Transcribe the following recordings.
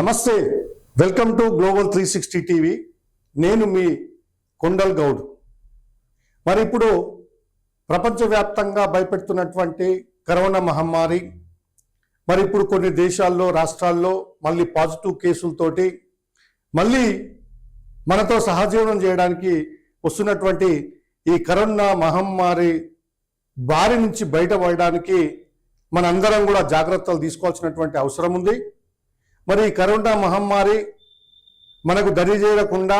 నమస్తే welcome to global three sixty TV. నేను మీ కొండల్ గౌడ్. మరి ఇప్పుడు ప్రపంచవ్యాప్తంగా భయపెడుతున్నటువంటి కరోనా మహమ్మారి మరి ఇప్పుడు కొన్ని దేశాల్లో రాష్ట్రాల్లో మళ్ళీ పాజిటివ్ కేసులతోటి మళ్ళీ మనతో సహజీవనం చేయడానికి వస్తున్నటువంటి ఈ కరోనా మహమ్మారి బారి నుంచి బయటపడడానికి మనందరం కూడా జాగ్రత్తలు తీసుకోవాల్సినటువంటి అవసరం ఉంది. మరి ఈ కరోనా మహమ్మారి మనకు దరి చేయకుండా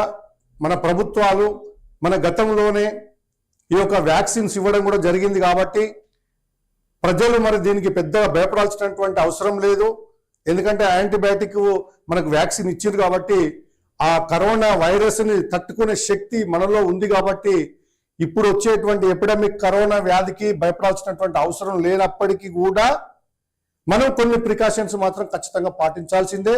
మన ప్రభుత్వాలు మన గతంలోనే ఈ యొక్క వ్యాక్సిన్స్ ఇవ్వడం కూడా జరిగింది కాబట్టి ప్రజలు మరి దీనికి పెద్దగా భయపడాల్సినటువంటి అవసరం లేదు. ఎందుకంటే యాంటీబయాటిక్ మనకు వ్యాక్సిన్ ఇచ్చింది కాబట్టి ఆ కరోనా వైరస్ని తట్టుకునే శక్తి మనలో ఉంది కాబట్టి ఇప్పుడు వచ్చేటువంటి ఎపిడమిక్ కరోనా వ్యాధికి భయపడాల్సినటువంటి అవసరం లేనప్పటికీ కూడా మనం కొన్ని ప్రికాషన్స్ మాత్రం ఖచ్చితంగా పాటించాల్సిందే.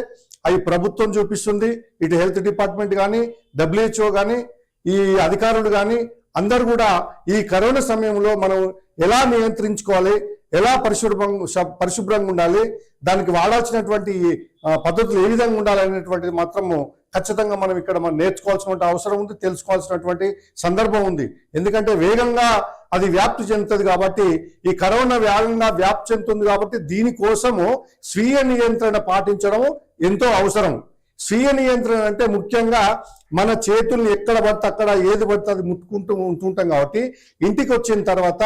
అవి ప్రభుత్వం చూపిస్తుంది. ఇటు హెల్త్ డిపార్ట్మెంట్ కానీ డబ్ల్యూహెచ్ఓ కానీ ఈ అధికారులు కానీ అందరు కూడా ఈ కరోనా సమయంలో మనం ఎలా నియంత్రించుకోవాలి ఎలా పరిశుభ్రంగా పరిశుభ్రంగా ఉండాలి దానికి వాడాల్సినటువంటి పద్ధతులు ఏ విధంగా ఉండాలి అనేటువంటిది మాత్రము ఖచ్చితంగా మనం ఇక్కడ మనం నేర్చుకోవాల్సిన అవసరం ఉంది తెలుసుకోవాల్సినటువంటి సందర్భం ఉంది. ఎందుకంటే వేగంగా అది వ్యాప్తి చెందుతుంది కాబట్టి ఈ కరోనా వేగంగా వ్యాప్తి చెందుతుంది కాబట్టి దీనికోసము స్వీయ నియంత్రణ పాటించడం ఎంతో అవసరం. స్వీయ నియంత్రణ అంటే ముఖ్యంగా మన చేతుల్ని ఎక్కడ పడితే అక్కడ ఏది పడితే అది ముట్టుకుంటూ ఉంటుంటాం కాబట్టి ఇంటికి వచ్చిన తర్వాత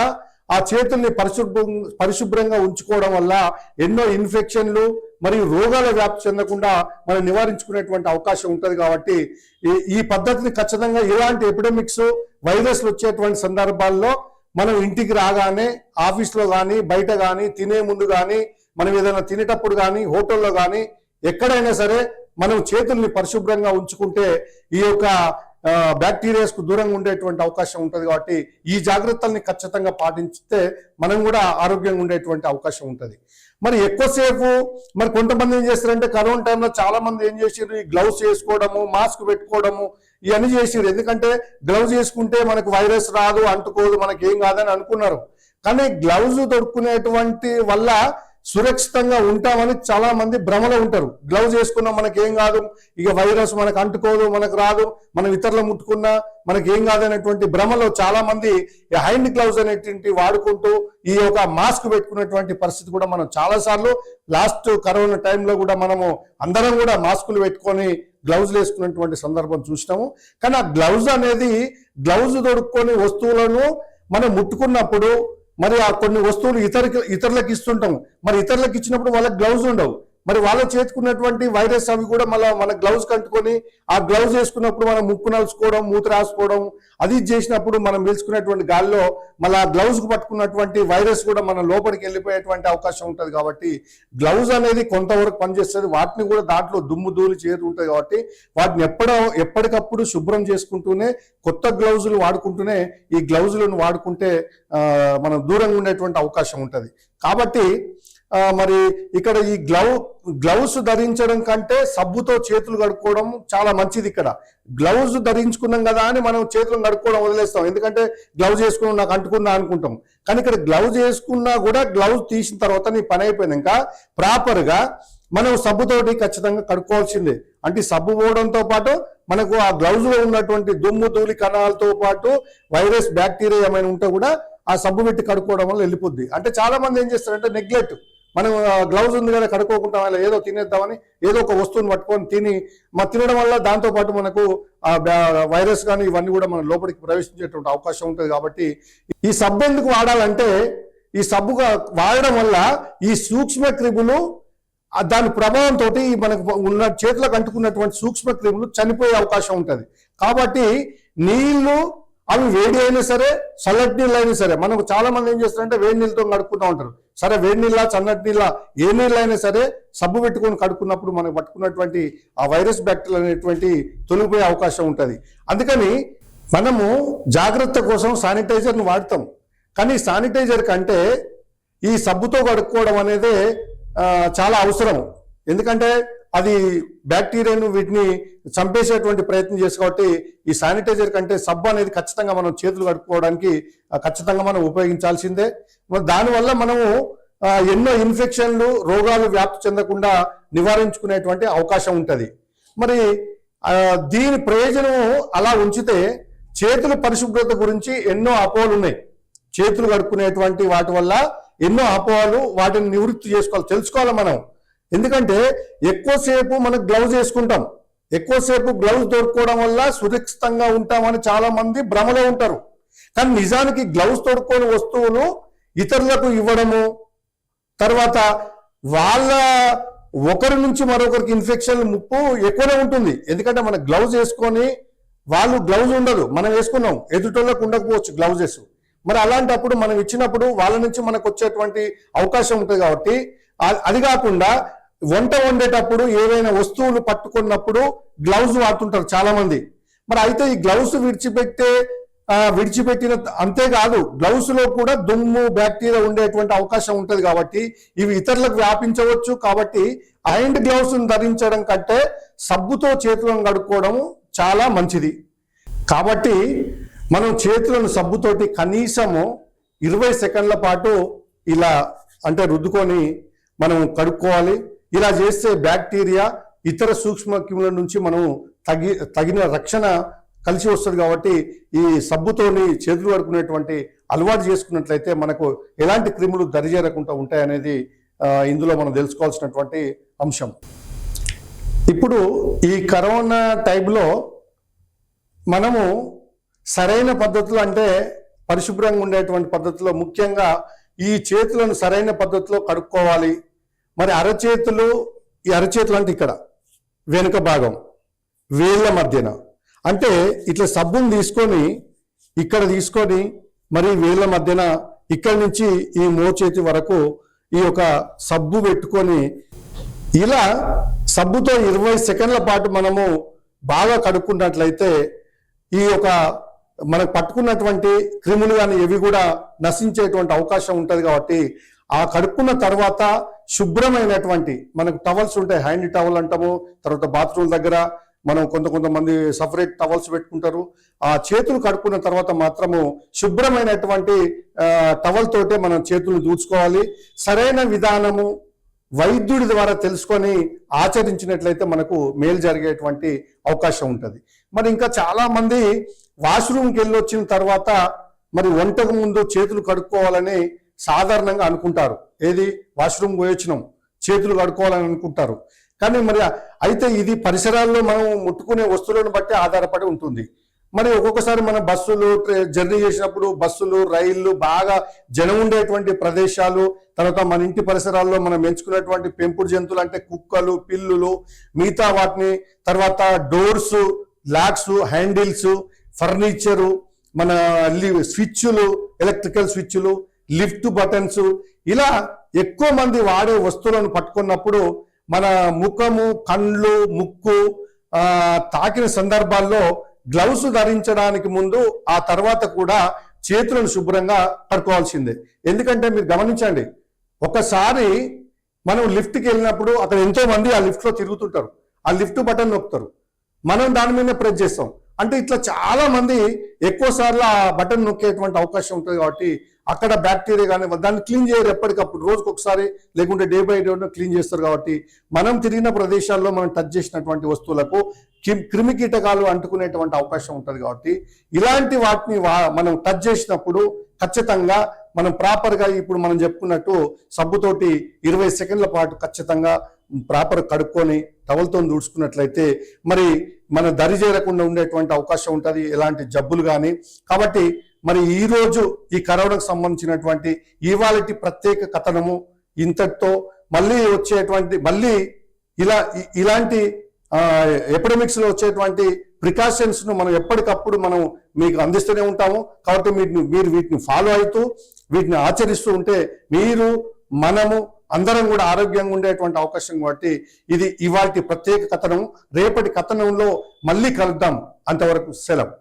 ఆ చేతుల్ని పరిశుభ్రం పరిశుభ్రంగా ఉంచుకోవడం వల్ల ఎన్నో ఇన్ఫెక్షన్లు మరియు రోగాల వ్యాప్తి చెందకుండా మనం నివారించుకునేటువంటి అవకాశం ఉంటుంది కాబట్టి ఈ- ఈ పద్ధతిని ఖచ్చితంగా ఇలాంటి ఎపిడమిక్స్ వైరస్లు వచ్చేటువంటి సందర్భాల్లో మనం ఇంటికి రాగానే ఆఫీస్లో కానీ బయట కానీ తినే ముందు కానీ మనం ఏదైనా తినేటప్పుడు కానీ హోటల్లో కానీ ఎక్కడైనా సరే మనం చేతుల్ని పరిశుభ్రంగా ఉంచుకుంటే ఈ యొక్క బ్యాక్టీరియాస్కు దూరంగా ఉండేటువంటి అవకాశం ఉంటుంది కాబట్టి ఈ జాగ్రత్తల్ని ఖచ్చితంగా పాటించితే మనం కూడా ఆరోగ్యంగా ఉండేటువంటి అవకాశం ఉంటుంది. మరి ఎక్కువసేపు మరి కొంతమంది ఏం చేస్తారంటే కరోనా టైంలో చాలా మంది ఏం చేసారు ఈ గ్లౌస్ వేసుకోవడము మాస్క్ పెట్టుకోవడము ఇవన్నీ చేసిండ్రు ఎందుకంటే గ్లౌజ్ వేసుకుంటే మనకు వైరస్ రాదు అంటుకోదు మనకి ఏం కాదని అనుకున్నారు. కానీ గ్లౌజ్ దొరుకునేటువంటి వల్ల సురక్షితంగా ఉంటామని చాలా మంది భ్రమలో ఉంటారు. గ్లౌజ్ వేసుకున్నా మనకి ఏం కాదు ఇక వైరస్ మనకు అంటుకోదు మనకు రాదు మనం ఇతరులు ముట్టుకున్నా మనకి ఏం కాదనేటువంటి భ్రమలో చాలా మంది హ్యాండ్ గ్లౌజ్ అనేటువంటి వాడుకుంటూ ఈ యొక్క మాస్క్ పెట్టుకునేటువంటి పరిస్థితి కూడా మనం చాలా సార్లు లాస్ట్ కరోనా టైంలో కూడా మనము అందరం కూడా మాస్కులు పెట్టుకొని గ్లౌజులు వేసుకున్నటువంటి సందర్భం చూసినాము. కానీ ఆ గ్లౌజ్ అనేది గ్లౌజ్ దొరుకుకొని వస్తువులను మనం ముట్టుకున్నప్పుడు మరి ఆ కొన్ని వస్తువులు ఇతర ఇతరులకు ఇస్తుంటాము. మరి ఇతరులకు ఇచ్చినప్పుడు వాళ్ళకి గ్లౌజ్ ఉండవు. మరి వాళ్ళు చేతుకున్నటువంటి వైరస్ అవి కూడా మళ్ళీ మన గ్లౌజ్ కంటుకొని ఆ గ్లౌజ్ వేసుకున్నప్పుడు మనం ముక్కు నలుచుకోవడం మూత రాసుకోవడం అది ఇది చేసినప్పుడు మనం పీల్చుకున్నటువంటి గాల్లో మళ్ళీ ఆ గ్లౌజ్కి పట్టుకున్నటువంటి వైరస్ కూడా మన లోపలికి వెళ్ళిపోయేటువంటి అవకాశం ఉంటుంది కాబట్టి గ్లౌజ్ అనేది కొంతవరకు పనిచేస్తుంది. వాటిని కూడా దాంట్లో దుమ్ము ధూళి చేరు ఉంటుంది కాబట్టి వాటిని ఎప్పుడ ఎప్పటికప్పుడు శుభ్రం చేసుకుంటూనే కొత్త గ్లౌజులు వాడుకుంటూనే ఈ గ్లౌజులను వాడుకుంటే మనం దూరంగా ఉండేటువంటి అవకాశం ఉంటుంది. కాబట్టి మరి ఇక్కడ ఈ గ్లౌ గ్లౌస్ ధరించడం కంటే సబ్బుతో చేతులు కడుక్కోవడం చాలా మంచిది ఇక్కడ. గ్లౌజ్ ధరించుకున్నాం కదా అని మనం చేతులు కడుక్కోవడం వదిలేస్తాం. ఎందుకంటే గ్లౌజ్ వేసుకుని నాకు అంటుకుందా అనుకుంటాం. కానీ ఇక్కడ గ్లౌజ్ వేసుకున్నా కూడా గ్లౌజ్ తీసిన తర్వాత నీ పని అయిపోయినాక ప్రాపర్గా మనం సబ్బుతోటి ఖచ్చితంగా కడుక్కోవాల్సిందే. అంటే సబ్బు పోవడంతో పాటు మనకు ఆ గ్లౌజ్లో ఉన్నటువంటి దుమ్ము ధూళి కణాలతో పాటు వైరస్ బ్యాక్టీరియా ఏమైనా ఉంటే కూడా ఆ సబ్బు పెట్టి కడుక్కోవడం వల్ల వెళ్ళిపోద్ది. అంటే చాలా మంది ఏం చేస్తారంటే నెగ్లెక్ట్ మనం గ్లౌజ్ ఉంది కదా కడుక్కోకుండా అలా ఏదో తినేద్దామని ఏదో ఒక వస్తువుని పట్టుకొని తిని మా తినడం వల్ల దాంతో పాటు మనకు వైరస్ కానీ ఇవన్నీ కూడా మన లోపలికి ప్రవేశించేటువంటి అవకాశం ఉంటుంది కాబట్టి ఈ సబ్బు ఎందుకు వాడాలంటే ఈ సబ్బుగా వాడడం వల్ల ఈ సూక్ష్మ క్రిములు దాని ప్రభావంతో మనకు ఉన్న చేతులకు అంటుకున్నటువంటి సూక్ష్మ క్రిములు చనిపోయే అవకాశం ఉంటుంది. కాబట్టి నీళ్ళు అవి వేడి అయినా సరే చల్లటి నీళ్ళు అయినా సరే. మనకు చాలా మంది ఏం చేస్తారంటే వేడి నీళ్ళతో కడుక్కుంటూ ఉంటారు. సరే వేడి నీళ్ళ చల్లటి నీళ్ళ ఏ నీళ్ళు అయినా సరే సబ్బు పెట్టుకొని కడుక్కున్నప్పుడు మనకు పట్టుకున్నటువంటి ఆ వైరస్ బ్యాక్టీరియల్ అనేటువంటి తొలగిపోయే అవకాశం ఉంటుంది. అందుకని మనము జాగ్రత్త కోసం శానిటైజర్ని వాడతాం. కానీ శానిటైజర్ కంటే ఈ సబ్బుతో కడుక్కోవడం అనేది చాలా అవసరం. ఎందుకంటే అది బ్యాక్టీరియాను వీటిని చంపేసేటువంటి ప్రయత్నం చేసి కాబట్టి ఈ శానిటైజర్ కంటే సబ్బు అనేది ఖచ్చితంగా మనం చేతులు కడుక్కోవడానికి ఖచ్చితంగా మనం ఉపయోగించాల్సిందే. మరి దానివల్ల మనము ఎన్నో ఇన్ఫెక్షన్లు రోగాలు వ్యాప్తి చెందకుండా నివారించుకునేటువంటి అవకాశం ఉంటుంది. మరి దీని ప్రయోజనం అలా ఉంచితే చేతుల పరిశుభ్రత గురించి ఎన్నో అపోహలు ఉన్నాయి. చేతులు కడుక్కునేటువంటి వాటి వల్ల ఎన్నో అపోహలు వాటిని నివృత్తి చేసుకోవాలి. తెలుసుకోవాలి మనం. ఎందుకంటే ఎక్కువసేపు మనం గ్లౌజ్ వేసుకుంటాం. ఎక్కువసేపు గ్లౌజ్ తోడుకోవడం వల్ల సురక్షితంగా ఉంటామని చాలా మంది భ్రమలో ఉంటారు. కానీ నిజానికి గ్లౌజ్ తోడుకోని వస్తువులు ఇతరులకు ఇవ్వడము తర్వాత వాళ్ళ ఒకరి నుంచి మరొకరికి ఇన్ఫెక్షన్ ముప్పు ఎక్కువనే ఉంటుంది. ఎందుకంటే మన గ్లౌజ్ వేసుకొని వాళ్ళు గ్లౌజ్ ఉండదు. మనం వేసుకున్నాం. ఎదుటోళ్ళకు ఉండకపోవచ్చు గ్లౌజెస్ మరి అలాంటప్పుడు మనం ఇచ్చినప్పుడు వాళ్ళ నుంచి మనకు వచ్చేటువంటి అవకాశం ఉంటుంది కాబట్టి అది కాకుండా వంట వండేటప్పుడు ఏవైనా వస్తువులు పట్టుకున్నప్పుడు గ్లౌజ్ వాడుతుంటారు చాలా మంది మరి అయితే ఈ గ్లౌజ్ విడిచిపెట్టే విడిచిపెట్టిన అంతేకాదు గ్లౌస్లో కూడా దుమ్ము బ్యాక్టీరియా ఉండేటువంటి అవకాశం ఉంటుంది కాబట్టి ఇవి ఇతరులకు వ్యాపించవచ్చు కాబట్టి హ్యాండ్ గ్లౌస్ ధరించడం కంటే సబ్బుతో చేతులను కడుక్కోవడం చాలా మంచిది. కాబట్టి మనం చేతులను సబ్బుతోటి కనీసము ఇరవై సెకండ్ల పాటు ఇలా అంటే రుద్దుకొని మనం కడుక్కోవాలి. ఇలా చేస్తే బ్యాక్టీరియా ఇతర సూక్ష్మ క్రిముల నుంచి మనం తగి తగిన రక్షణ కలిసి వస్తుంది కాబట్టి ఈ సబ్బుతోని చేతులు కడుక్కునేటువంటి అలవాటు చేసుకున్నట్లయితే మనకు ఎలాంటి క్రిములు దరిజేరకుండా ఉంటాయనేది ఇందులో మనం తెలుసుకోవాల్సినటువంటి అంశం. ఇప్పుడు ఈ కరోనా టైంలో మనము సరైన పద్ధతులు అంటే పరిశుభ్రంగా ఉండేటువంటి పద్ధతిలో ముఖ్యంగా ఈ చేతులను సరైన పద్ధతిలో కడుక్కోవాలి. మరి అరచేతులు ఈ అరచేతులు అంటే ఇక్కడ వెనుక భాగం వేళ్ళ మధ్యన. అంటే ఇట్లా సబ్బును తీసుకొని ఇక్కడ తీసుకొని మరి వేళ్ళ మధ్యన ఇక్కడి నుంచి ఈ మోచేతి వరకు ఈ యొక్క సబ్బు పెట్టుకొని ఇలా సబ్బుతో ఇరవై సెకండ్ల పాటు మనము బాగా కడుక్కున్నట్లయితే ఈ యొక్క మనకు పట్టుకున్నటువంటి క్రిములు కానీ ఇవి కూడా నశించేటువంటి అవకాశం ఉంటుంది కాబట్టి ఆ కడుక్కున్న తర్వాత శుభ్రమైనటువంటి మనకు టవల్స్ ఉంటాయి హ్యాండ్ టవల్ అంటాము తర్వాత బాత్రూమ్ దగ్గర మనం కొంత కొంతమంది సపరేట్ టవల్స్ పెట్టుకుంటారు. ఆ చేతులు కడుక్కున్న తర్వాత మాత్రము శుభ్రమైనటువంటి టవల్ తోటే మనం చేతులు దూచుకోవాలి. సరైన విధానము వైద్యుడి ద్వారా తెలుసుకొని ఆచరించినట్లయితే మనకు మేలు జరిగేటువంటి అవకాశం ఉంటుంది. మరి ఇంకా చాలా మంది వాష్రూమ్కి వెళ్ళి వచ్చిన తర్వాత మరి వంటకు ముందు చేతులు కడుక్కోవాలని సాధారణంగా అనుకుంటారు. ఏది? వాష్రూమ్ పోయొచ్చినాం. చేతులు కడుక్కోవాలని అనుకుంటారు. కానీ మరి అయితే ఇది పరిసరాల్లో మనం ముట్టుకునే వస్తువులను బట్టి ఆధారపడి ఉంటుంది. మరి ఒక్కొక్కసారి మన బస్సులు జర్నీ చేసినప్పుడు బస్సులు రైళ్ళు బాగా జనం ఉండేటువంటి ప్రదేశాలు తర్వాత మన ఇంటి పరిసరాల్లో మనం ఎంచుకున్నటువంటి పెంపుడు జంతువులు అంటే కుక్కలు పిల్లులు మిగతా వాటిని తర్వాత డోర్స్ లాక్స్ హ్యాండిల్స్ ఫర్నిచరు మన స్విచ్లు ఎలక్ట్రికల్ స్విచ్లు లిఫ్ట్ బటన్స్. ఇలా ఎక్కువ మంది వాడే వస్తువులను పట్టుకున్నప్పుడు మన ముఖము కళ్ళు ముక్కు తాకిన సందర్భాల్లో గ్లౌస్ ధరించడానికి ముందు ఆ తర్వాత కూడా చేతులను శుభ్రంగా కడుక్కోవాల్సిందే. ఎందుకంటే మీరు గమనించండి ఒకసారి మనం లిఫ్ట్కి వెళ్ళినప్పుడు అక్కడ ఎంతో మంది ఆ లిఫ్ట్లో తిరుగుతుంటారు. ఆ లిఫ్ట్ బటన్ నొక్కుతారు. మనం దాని మీద ప్రెస్ చేస్తాం. అంటే ఇట్లా చాలా మంది ఎక్కువ సార్లు ఆ బటన్ నొక్కేటువంటి అవకాశం ఉంటుంది కాబట్టి అక్కడ బ్యాక్టీరియా కానీ దాన్ని క్లీన్ చేయరు ఎప్పటికప్పుడు. రోజుకి ఒకసారి లేకుంటే డే బై డే క్లీన్ చేస్తారు కాబట్టి మనం తిరిగిన ప్రదేశాల్లో మనం టచ్ చేసినటువంటి వస్తువులకు క్రిమి కీటకాలు అంటుకునేటువంటి అవకాశం ఉంటుంది కాబట్టి ఇలాంటి వాటిని వా- మనం టచ్ చేసినప్పుడు ఖచ్చితంగా మనం ప్రాపర్గా ఇప్పుడు మనం చెప్పుకున్నట్టు సబ్బుతోటి ఇరవై సెకండ్ల పాటు ఖచ్చితంగా ప్రాపర్ కడుక్కొని టవల్తో దూడ్చుకున్నట్లయితే మరి మన దరి చేరకుండా ఉండేటువంటి అవకాశం ఉంటుంది. ఎలాంటి జబ్బులు కానీ. కాబట్టి మరి ఈరోజు ఈ కరోనాకు సంబంధించినటువంటి ఇవాళటి ప్రత్యేక కథనము ఇంతటితో మళ్ళీ వచ్చేటువంటి మళ్ళీ ఇలా ఇలాంటి ఎపిడమిక్స్లో వచ్చేటువంటి ప్రికాషన్స్ను మనం ఎప్పటికప్పుడు మనం మీకు అందిస్తూనే ఉంటాము. కాబట్టి వీటిని మీరు వీటిని ఫాలో అవుతూ వీటిని ఆచరిస్తూ ఉంటే మీరు మనము అందరం కూడా ఆరోగ్యంగా ఉండేటువంటి అవకాశం కాబట్టి ఇది ఇవాటి ప్రత్యేక కథనం రేపటి కథనంలో మళ్ళీ కలుద్దాం. అంతవరకు సెలవు.